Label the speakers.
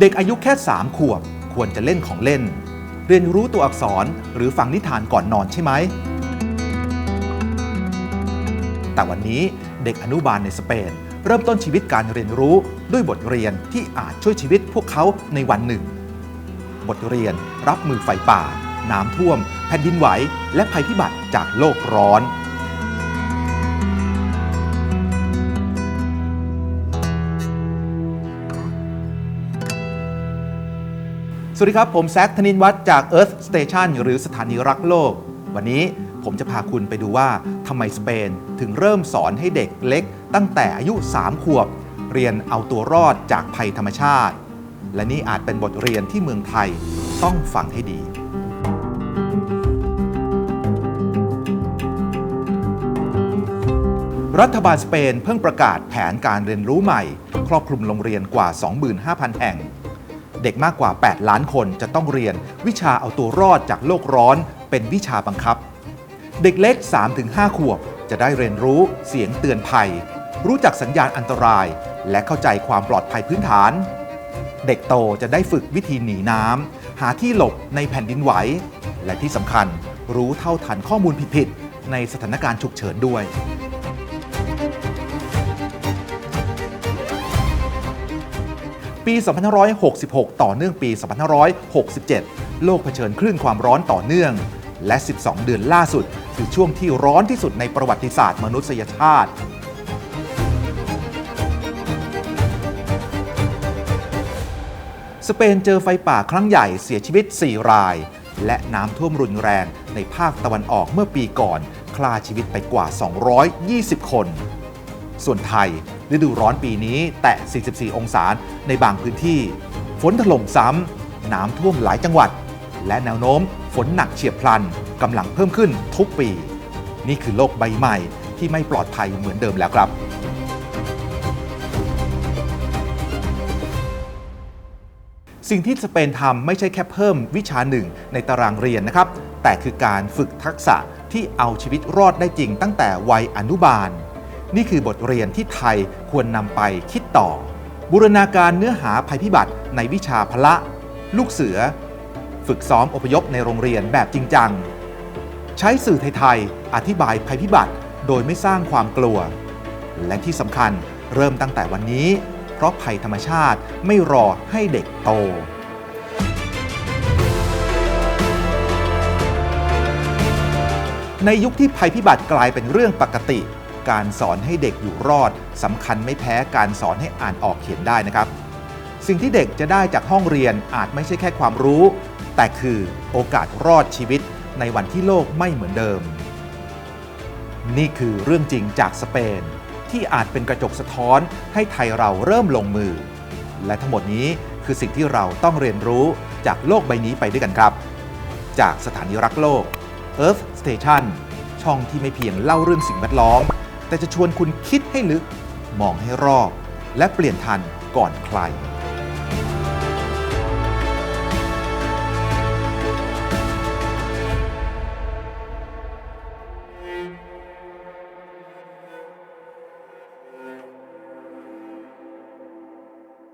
Speaker 1: เด็กอายุแค่ 3 ขวบ ควรจะเล่นของเล่น เรียนรู้ตัวอักษรหรือฟังนิทานก่อนนอนใช่ไหม แต่วันนี้เด็กอนุบาลในสเปน เริ่มต้นชีวิตการเรียนรู้ด้วยบทเรียนที่อาจช่วยชีวิตพวกเขาในวันหนึ่ง บทเรียนรับมือไฟป่า น้ำท่วม แผ่นดินไหว และภัยพิบัติจากโลกร้อน สวัสดีครับ ผมแซคธนินวัฒน์จาก Earth Station หรือสถานีรักโลก วันนี้ผมจะพาคุณไปดูว่าทำไมสเปนถึงเริ่มสอนให้เด็กเล็ก ตั้งแต่อายุ 3 ขวบ เรียนเอาตัวรอดจากภัยธรรมชาติ และนี่อาจเป็นบทเรียนที่เมืองไทยต้องฟังให้ดี รัฐบาลสเปนเพิ่งประกาศแผนการเรียนรู้ใหม่ ครอบคลุมโรงเรียนกว่า 25,000 แห่ง เด็กมากกว่า 8 ล้านคนจะต้องเรียน วิชาเอาตัวรอดจากโลกร้อน เป็นวิชาบังคับ เด็กเล็ก 3-5 ขวบ จะได้เรียนรู้เสียงเตือนภัย รู้จักสัญญาณอันตราย และเข้าใจความปลอดภัยพื้นฐาน เด็กโตจะได้ฝึกวิธีหนีน้ำหาที่หลบในแผ่นดินไหว และที่สำคัญรู้เท่าทันข้อมูลผิดๆในสถานการณ์ฉุกเฉินด้วย ปี 2566 ต่อเนื่องปี 2567 โลกเผชิญคลื่นความร้อนต่อเนื่อง และ 12 เดือนล่าสุด คือช่วงที่ร้อนที่สุดในประวัติศาสตร์มนุษยชาติสเปนเจอไฟป่าครั้งใหญ่เสียชีวิต 4 ราย และน้ำท่วมรุนแรงในภาคตะวันออกเมื่อปีก่อน คลาชีวิตไปกว่า 220 คน ส่วนไทย ฤดูร้อนปีนี้แตะ44 องศาในบางพื้นที่ ฝนถล่มซ้ำน้ำท่วมหลายจังหวัด และแนวโน้มฝนหนักเฉียบพลันกำลังเพิ่มขึ้นทุกปี นี่คือโลกใบใหม่ที่ไม่ปลอดภัยเหมือนเดิมแล้วครับสิ่งที่สเปนทำไม่ใช่แค่เพิ่มวิชาหนึ่งในตารางเรียนนะครับ แต่คือการฝึกทักษะที่เอาชีวิตรอดได้จริงตั้งแต่วัยอนุบาล นี่คือบทเรียนที่ไทยควรนำไปคิดต่อ บูรณาการเนื้อหาภัยพิบัติในวิชาพละ ลูกเสือ ฝึกซ้อมอพยพในโรงเรียนแบบจริงจัง ใช้สื่อไทยๆอธิบายภัยพิบัติโดยไม่สร้างความกลัว และที่สำคัญเริ่มตั้งแต่วันนี้ เพราะภัยธรรมชาติไม่รอให้เด็กโตในยุคที่ภัยพิบัติกลายเป็นเรื่องปกติ การสอนให้เด็กอยู่รอดสำคัญไม่แพ้การสอนให้อ่านออกเขียนได้นะครับ สิ่งที่เด็กจะได้จากห้องเรียนอาจไม่ใช่แค่ความรู้ แต่คือโอกาสรอดชีวิตในวันที่โลกไม่เหมือนเดิม นี่คือเรื่องจริงจากสเปน ที่อาจเป็นกระจกสะท้อนให้ไทยเราเริ่มลงมือ และทั้งหมดนี้คือสิ่งที่เราต้องเรียนรู้จากโลกใบนี้ไปด้วยกันครับ จากสถานีรักโลก Earth Station ช่องที่ไม่เพียงเล่าเรื่องสิ่งแวดล้อม แต่จะชวนคุณคิดให้ลึก มองให้รอบ และเปลี่ยนทันก่อนใคร